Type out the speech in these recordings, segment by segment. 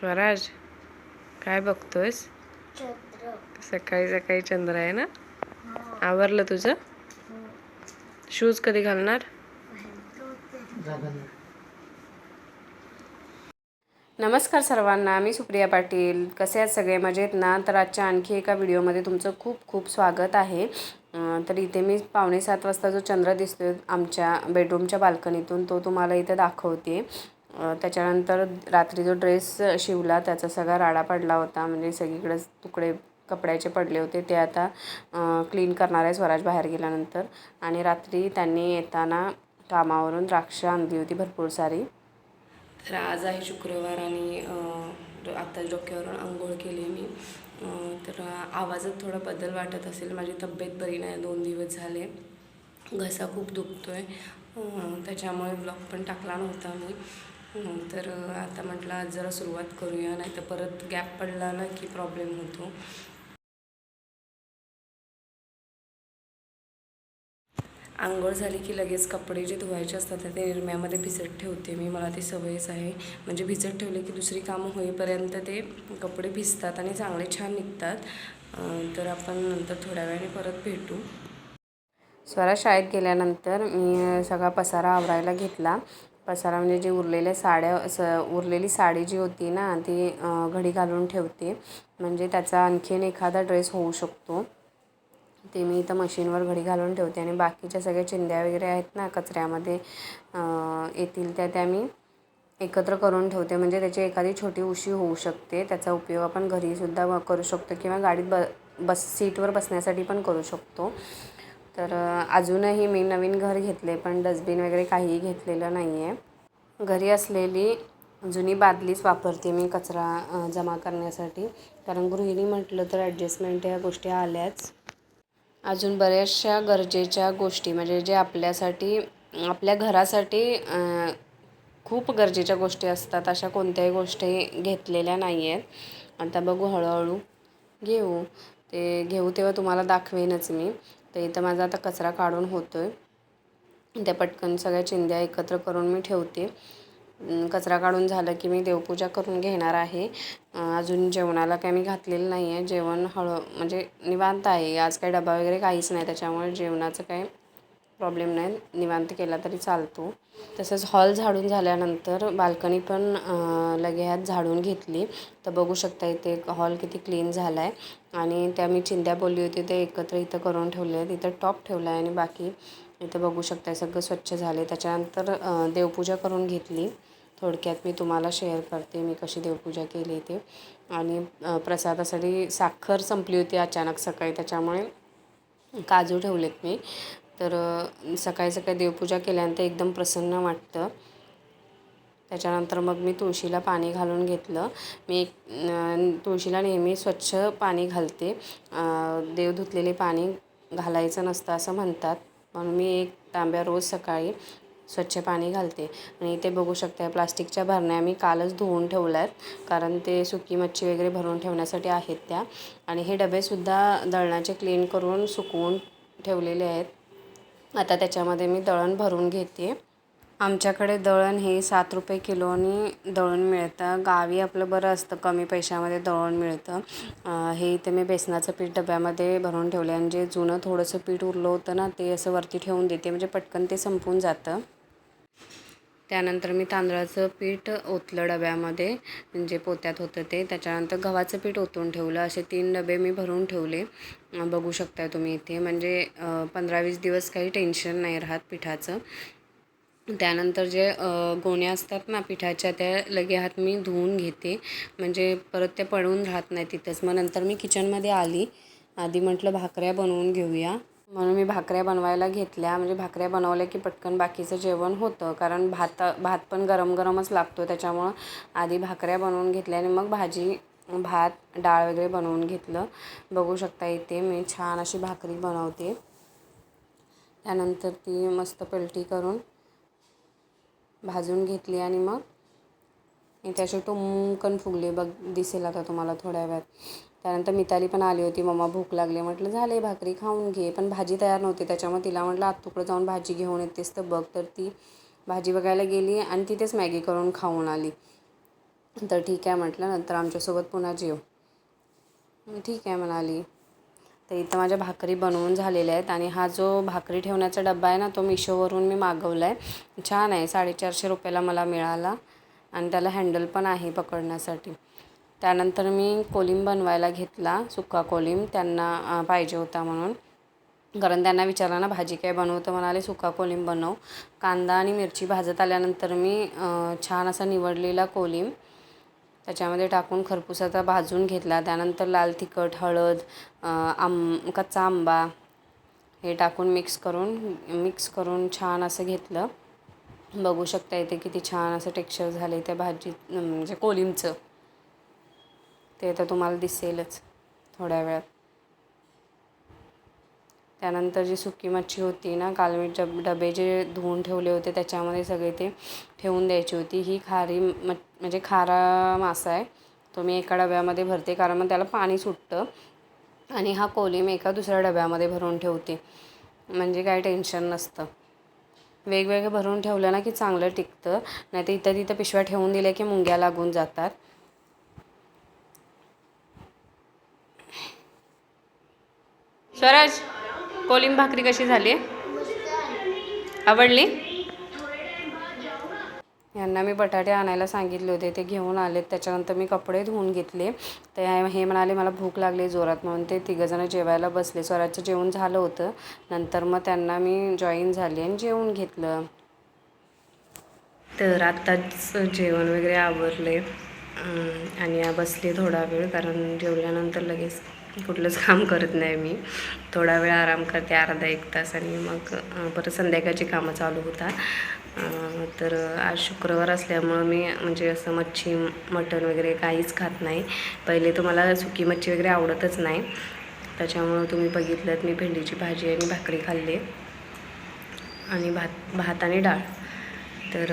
स्वराज काय बघतोयस? चंद्र. सकाळी सकाळी चंद्र आहे ना? हा. आवरलं तुझं? हो. शूज कधी घालणार? नमस्कार सर्वांना मी सुप्रिया पाटील. कसे आहेत सगळे? मजेत ना? तर आजच्या आणखी एका व्हिडिओमध्ये तुमचं खूप खूप स्वागत आहे. तर इथे मी पावणे सात वाजता जो चंद्र दिसतोय आमच्या बेडरूमच्या बाल्कनीतून तो तुम्हाला इथे दाखवते. त्याच्यानंतर रात्री जो ड्रेस शिवला त्याचा सगळा राडा पडला होता. म्हणजे सगळीकडेच तुकडे कपड्याचे पडले होते. ते आता क्लीन करणार आहे स्वराज बाहेर गेल्यानंतर. आणि रात्री त्यांनी येताना कामावरून द्राक्ष आणली होती भरपूर सारी. तर आज आहे शुक्रवार आणि आत्ता आत्ताच डोक्यावरून आंघोळ केली मी. तर आवाजात थोडा बदल वाटत असेल. माझी तब्येत बरी नाही. दोन दिवस झाले. घसा खूप दुखतो आहे त्याच्यामुळे ब्लॉग पण टाकला नव्हता मी. तर आता म्हटलं आज जरा सुरुवात करूया नाही तर परत गॅप पडला ना की प्रॉब्लेम होतो. आंघोळ झाली की लगेच कपडे जे धुवायचे असतात ते निरम्यामध्ये भिजत ठेवते मी. मला ती सवयच आहे. म्हणजे भिजत ठेवले की दुसरी कामं होईपर्यंत ते कपडे भिजतात आणि चांगले छान निघतात. तर आपण नंतर थोड्या वेळाने परत भेटू. स्वरा शाळेत गेल्यानंतर मी सगळा पसारा आवरायला घेतला. पसारा म्हणजे जी उरलेल्या साड्या स उरलेली साडी जी होती ना ती घडी घालून ठेवते. म्हणजे त्याचा आणखीन एखादा ड्रेस होऊ शकतो. ते मी इथं मशीनवर घडी घालून ठेवते. आणि बाकीच्या सगळ्या चिंध्या वगैरे आहेत ना कचऱ्यामध्ये येतील त्या त्या मी एकत्र करून ठेवते. म्हणजे त्याची एखादी छोटी उशी होऊ शकते. त्याचा उपयोग आपण घरीसुद्धा करू शकतो किंवा गाडीत ब बस सीटवर बसण्यासाठी पण करू शकतो. तर अजूनही मी नवीन घर घेतले पण डस्टबिन वगैरे काहीही घेतलेलं नाही आहे घरी असलेली जुनी बादलीच वापरते मी कचरा जमा करण्यासाठी. कारण गृहिणी म्हटलं तर ॲडजस्टमेंट ह्या गोष्टी आल्याच. अजून बऱ्याचशा गरजेच्या गोष्टी म्हणजे जे आपल्यासाठी आपल्या घरासाठी खूप गरजेच्या गोष्टी असतात अशा कोणत्याही गोष्टी घेतलेल्या नाही आहेत आता बघू हळूहळू. घेऊ. ते घेऊ तेव्हा तुम्हाला दाखवेनच मी. तर इथं माझा आता कचरा काढून होतो आहे त्या पटकन सगळ्या चिंध्या एकत्र करून मी ठेवते. कचरा काढून झालं की मी देवपूजा करून घेणार आहे. अजून जेवणाला काय मी घातलेलं नाही आहे जेवण हळू म्हणजे निवांत आहे. आज काही डबा वगैरे काहीच नाही त्याच्यामुळे जेवणाचं काही प्रॉब्लेम नाही. निवांत केला तरी चालतो. तसंच हॉल झाडून झाल्यानंतर बाल्कनी पण लगे ह्यात झाडून घेतली. तर बघू शकता इथे हॉल किती क्लीन झाला आहे आणि त्या मी चिंध्या बोलली होती ते एकत्र इथं करून ठेवले आहेत. इथं टॉप ठेवला आहे आणि बाकी इथं बघू शकता सगळं स्वच्छ झाले त्याच्यानंतर देवपूजा करून घेतली. थोडक्यात मी तुम्हाला शेअर करते मी कशी देवपूजा केली ते. आणि प्रसादासाठी साखर संपली होती अचानक सकाळी. त्याच्यामुळे काजू ठेवलेत मी. तर सकाळी सकाळी देवपूजा केल्यानंतर एकदम प्रसन्न वाटतं. त्याच्यानंतर मग मी तुळशीला पाणी घालून घेतलं. मी एक तुळशीला नेहमी स्वच्छ पाणी घालते. देव धुतलेले पाणी घालायचं नसतं असं म्हणतात. म्हणून मी एक तांब्या रोज सकाळी स्वच्छ पाणी घालते. आणि इथे बघू शकता प्लास्टिकच्या भरण्या मी कालच धुवून ठेवल्या आहेत कारण ते सुकी मच्छी वगैरे भरून ठेवण्यासाठी आहेत त्या. आणि हे डबेसुद्धा दळणाचे क्लीन करून सुकवून ठेवलेले आहेत. आता त्याच्यामध्ये मी दळण भरून घेते. आमच्याकडे दळण हे सात रुपये किलोनी दळण मिळतं. गावी आपलं बरं असतं कमी पैशामध्ये दळण मिळतं. हे इथे मी बेसनाचं पीठ डब्यामध्ये भरून ठेवले आणि जे जुनं थोडंसं पीठ उरलं होतं ना ते असं वरती ठेवून देते. म्हणजे पटकन ते संपून जातं. त्यानंतर मी तांदळाचं पीठ ओतलं डब्यामध्ये म्हणजे पोत्यात होतं ते. त्याच्यानंतर गव्हाचं पीठ ओतून ठेवलं. असे तीन डबे मी भरून ठेवले. बघू शकताय तुम्ही इथे. म्हणजे पंधरा वीस दिवस काही टेन्शन नाही राहत पिठाचं. त्यानंतर जे गोण्या असतात ना पिठाच्या त्या लगे हात मी धुवून घेते. म्हणजे परत ते पडून राहत नाही तिथंच. मग नंतर मी किचनमध्ये आली. आधी म्हटलं भाकऱ्या बनवून घेऊया. म्हणून मी भाकऱ्या बनवायला घेतल्या. म्हणजे भाकऱ्या बनवल्या की पटकन बाकीचं जेवण होतं. कारण भात भात पण गरम गरमच लागतो. त्याच्यामुळं आधी भाकऱ्या बनवून घेतल्या आणि मग भाजी भात डाळ वगैरे बनवून घेतलं. बघू शकता इथे मी छान अशी भाकरी बनवते. त्यानंतर ती मस्त पलटी करून भाजून घेतली आणि मग मी त्याचे टुमकन फुगले. बघ दिसेल आता तुम्हाला थोड्या वेळात. त्यानंतर मिताली पण आली होती. मम्मा भूक लागली. म्हटलं झाले भाकरी खाऊन घे. पण भाजी तयार नव्हती. त्याच्यामुळे तिला म्हटलं आत्तुकडं जाऊन भाजी घेऊन येतेस तर बघ. तर ती भाजी बघायला गेली आणि तिथेच मॅगी करून खाऊन आली. तर ठीक आहे म्हटलं नंतर आमच्यासोबत पुन्हा जेव. ठीक आहे म्हणाली. तर इथं माझ्या भाकरी बनवून झालेल्या आहेत आणि हा जो भाकरी ठेवण्याचा डब्बा आहे ना तो मिशोवरून मी मागवला आहे छान आहे. साडेचारशे रुपयाला मला मिळाला. आणि त्याला हँडल पण आहे पकडण्यासाठी. त्यानंतर मी कोलिम बनवायला घेतला सुक्का कोलिम. त्यांना पाहिजे होता म्हणून. कारण त्यांना विचारलं ना भाजी काय बनवतं म्हणाले सुका कोलिम बनव. कांदा आणि मिरची भाजत आल्यानंतर मी छान असा निवडलेला कोलिम. त्याच्यामध्ये टाकून खरपूसाचा भाजून घेतला. त्यानंतर लाल तिखट हळद आम आंब कच्चा आंबा हे टाकून मिक्स करून मिक्स करून छान असं घेतलं. बघू शकता इथे किती छान असं टेक्स्चर झाले त्या भाजी म्हणजे कोलिमचं ते तर तुम्हाला दिसेलच थोड्या वेळात. त्यानंतर जी सुकी मच्छी होती ना काल मी डब डबे जे धुवून ठेवले होते त्याच्यामध्ये सगळे ते ठेवून द्यायची होती. ही खारी म म्हणजे खारा मासा आहे. तो मी एका डब्यामध्ये भरते कारण मग त्याला पाणी सुटतं. आणि हा कोलिम एका दुसऱ्या डब्यामध्ये भरून ठेवते. म्हणजे काय टेन्शन नसतं. वेगवेगळं भरून ठेवलं ना की चांगलं टिकतं. नाही तर इथं तिथं पिशव्या ठेवून दिल्या की मुंग्या लागून जातात. स्वराज कोलिम भाकरी कशी झाली? आवडली? यांना मी बटाटे आणायला सांगितले होते ते घेऊन आलेत. त्याच्यानंतर मी कपडे धुवून घेतले. तर हे- म्हणाले मला भूक लागली जोरात. म्हणून ते तिघंजणं जेवायला बसले. स्वराजचं जेवण झालं होतं. नंतर मग त्यांना मी जॉईन झाली आणि जेवून घेतलं. तर आत्ताच जेवण वगैरे आवरले. आणि बसले थोडा वेळ कारण जेवल्यानंतर लगेच कुठलंच काम करत नाही मी. थोडा वेळ आराम करते अर्धा एक तास. आणि मग परत संध्याकाळची कामं चालू होतात. तर आज शुक्रवार असल्यामुळं मी म्हणजे असं मच्छी मटण वगैरे काहीच खात नाही. पहिले तर मला सुकी मच्छी वगैरे आवडतच नाही. त्याच्यामुळं तुम्ही बघितलं मी भेंडीची भाजी आणि भाकरी खाल्ली. आणि भात भात आणि डाळ. तर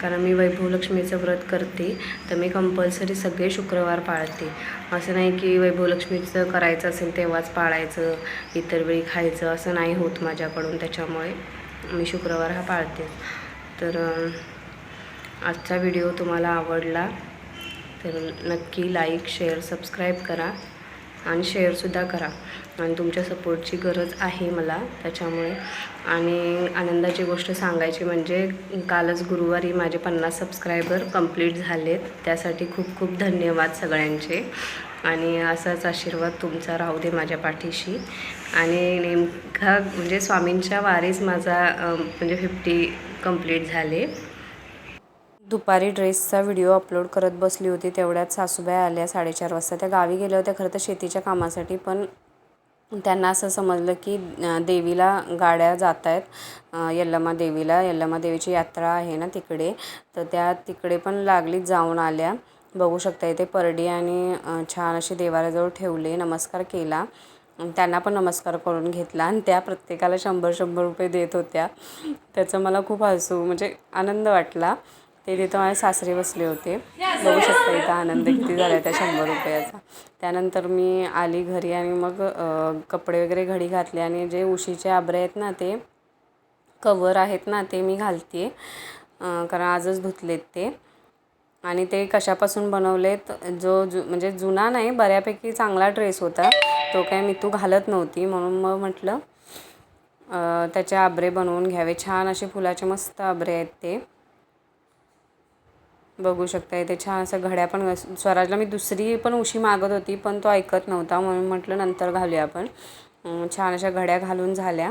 कारण मी वैभवलक्ष्मीचं व्रत करते तर मी कंपल्सरी सगळे शुक्रवार पाळते. असं नाही की वैभवलक्ष्मीचं करायचं असेल तेव्हाच पाळायचं इतर वेळी खायचं असं नाही होत माझ्याकडून त्याच्यामुळे. मी शुक्रवार हा पाळते. तर आजचा व्हिडिओ तुम्हाला आवडला तर नक्की लाईक शेअर सबस्क्राईब करा आणि शेअरसुद्धा करा. आणि तुमच्या सपोर्टची गरज आहे मला त्याच्यामुळे. आणि आनंदाची गोष्ट सांगायची म्हणजे कालच गुरुवारी माझे पन्नास सबस्क्रायबर कंप्लीट झालेत. त्यासाठी खूप खूप धन्यवाद सगळ्यांचे. आणि असाच आशीर्वाद तुमचा राहू दे माझ्या पाठीशी. आणि नेमका म्हणजे स्वामींच्या वारीच माझा म्हणजे फिफ्टी कंप्लीट झाले. दुपारी ड्रेसचा व्हिडिओ अपलोड करत बसली होती तेवढ्यात सासूबाई आल्या साडेचार वाजता. त्या गावी गेल्या होत्या खरं तर शेतीच्या कामासाठी पण त्यांना असं समजलं की देवीला गाड्या जात आहेत यल्लमा देवीला यल्लमा देवीची यात्रा आहे ना तिकडे. तर त्या तिकडे पण लागलीच जाऊन आल्या. बघू शकता इथे परडी आणि छान असे देवाऱ्याजवळ ठेवले नमस्कार केला. त्यांना पण नमस्कार करून घेतला आणि त्या प्रत्येकाला शंभर शंभर रुपये देत होत्या. त्याचं मला खूप हसू म्हणजे आनंद वाटला. ते तिथं माझे सासरे बसले होते. बघू शकता इथं आनंद किती झाला त्या शंभर रुपयाचा. त्यानंतर मी आली घरी आणि मग कपडे वगैरे घडी घातले आणि जे उशीचे आबरे आहेत ना ते कवर आहेत ना ते मी घालते. कारण आजच धुतलेत ते. आणि ते कशापासून बनवलेत जो जु म्हणजे जुना नाही बऱ्यापैकी चांगला ड्रेस होता. तो काय मी तू घालत नव्हती म्हणून मग म्हटलं त्याचे आबरे बनवून घ्यावे. छान असे फुलाचे मस्त आबरे आहेत ते. बघू शकता इथे छान असं घड्या पण स्वराजला मी दुसरी पण उशी मागत होती पण तो ऐकत नव्हता म्हणून म्हटलं नंतर घालूया आपण. छान अशा घड्या घालून झाल्या.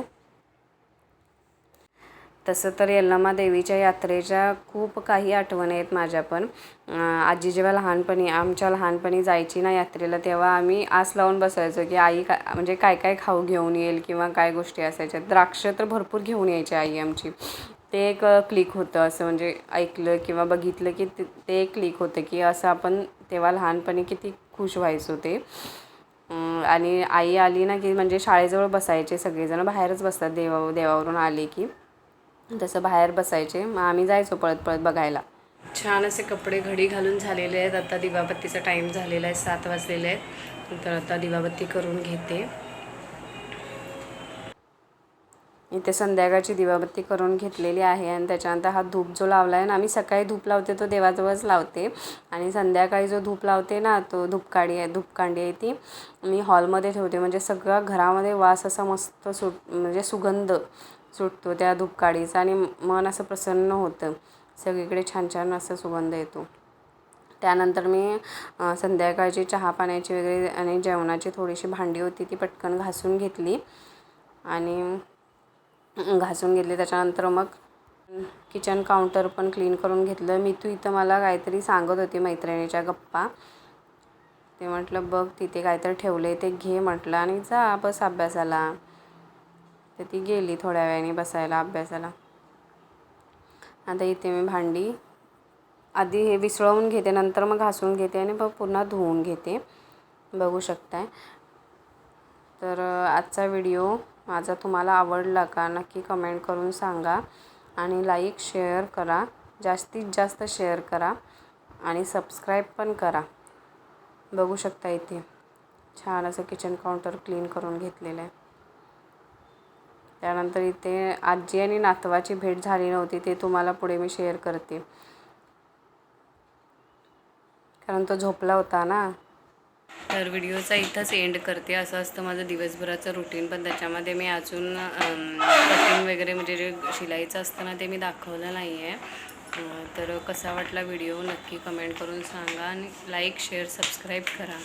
तसं तर यल्लामा देवीच्या यात्रेच्या खूप काही आठवणी आहेत माझ्या पण. आजी जेव्हा लहानपणी आमच्या लहानपणी जायची ना यात्रेला तेव्हा आम्ही आस लावून बसायचो की आई काय म्हणजे काय काय खाऊ घेऊन येईल किंवा काय गोष्टी असायच्या. द्राक्ष तर भरपूर घेऊन यायची आई आमची. ते एक क्लिक होतं असं म्हणजे ऐकलं किंवा बघितलं की ते एक क्लिक होतं की असं आपण तेव्हा लहानपणी किती खुश व्हायचो ते. आणि आई आली ना की म्हणजे शाळेजवळ बसायचे सगळेजण बाहेरच बसतात देवा देवावरून आले की. तसं बाहेर बसायचे. मग आम्ही जायचो पळत पळत बघायला. छान असे कपडे घडी घालून झालेले आहेत. आता दिवाबत्तीचा टाईम झालेला आहे सात वाजलेले आहेत. तर आता दिवाबत्ती करून घेते. इथे संध्याकाळची दिवाबत्ती करून घेतलेली आहे आणि त्याच्यानंतर हा धूप जो लावला आहे ना आम्ही सकाळी धूप लावते तो देवाजवळच लावते. आणि संध्याकाळी जो धूप लावते ना तो धूपकाडी आहे धूपकांडी आहे ती मी हॉलमध्ये ठेवते. म्हणजे सगळं घरामध्ये वास असा मस्त सुट म्हणजे सुगंध. सुटतो त्या धूपकाळीचा आणि मन असं प्रसन्न होतं. सगळीकडे छान छान असा सुगंध येतो. त्यानंतर मी संध्याकाळची चहा पाण्याची वगैरे आणि जेवणाची थोडीशी भांडी होती ती पटकन घासून घेतली. आणि घासून घेतली. त्याच्यानंतर मग किचन काउंटर पण क्लीन करून घेतलं. मी तू इथं मला काहीतरी सांगत होती मैत्रिणीच्या गप्पा. ते म्हटलं बघ तिथे काहीतरी ठेवले ते घे म्हटलं. आणि जा बस अभ्यासाला. तर ती गेली थोड्या वेळाने बसायला अभ्यासाला. आता इथे मी भांडी आधी हे विसळवून घेते नंतर मग घासून घेते आणि मग पुन्हा धुवून घेते. बघू शकताय. तर आजचा व्हिडिओ माझा तुम्हाला आवडला का नक्की कमेंट करून सांगा आणि लाईक शेअर करा. जास्तीत जास्त शेअर करा आणि सबस्क्राईब पण करा. बघू शकता इथे. छान असं किचन काउंटर क्लीन करून घेतलेलं आहे. त्यानंतर इथे आजी आणि नातवाची भेट झाली नव्हती ते तुम्हाला पुढे मी शेअर करते. कारण तो झोपला होता ना. तर व्हिडिओचा इथंच एंड करते. असं असतं माझं दिवसभराचं रुटीन पण त्याच्यामध्ये मी अजून कटिंग वगैरे म्हणजे जे शिलाईचं असतं ना ते मी दाखवलं नाही आहे तर कसा वाटला व्हिडिओ नक्की कमेंट करून सांगा आणि लाईक शेअर सबस्क्राईब करा.